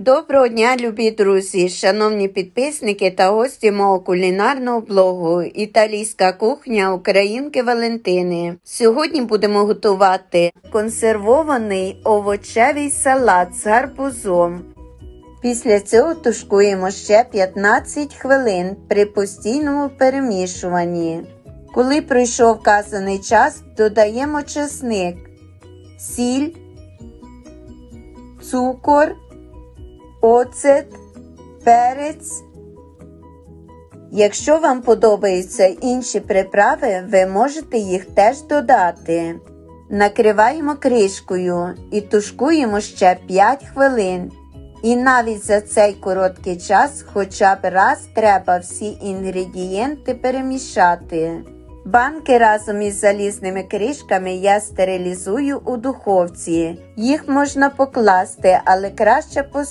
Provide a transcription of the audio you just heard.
Доброго дня, любі друзі, шановні підписники та гості мого кулінарного блогу Італійська кухня Українки Валентини. Сьогодні будемо готувати консервований овочевий салат з гарбузом. Після цього тушкуємо ще 15 хвилин при постійному перемішуванні. Коли пройшов вказаний час, додаємо чесник, сіль, цукор оцет, перець. Якщо вам подобаються інші приправи, ви можете їх теж додати. Накриваємо кришкою і тушкуємо ще 5 хвилин. І навіть за цей короткий час хоча б раз треба всі інгредієнти перемішати. Банки разом із залізними кришками я стерилізую у духовці. Їх можна покласти, але краще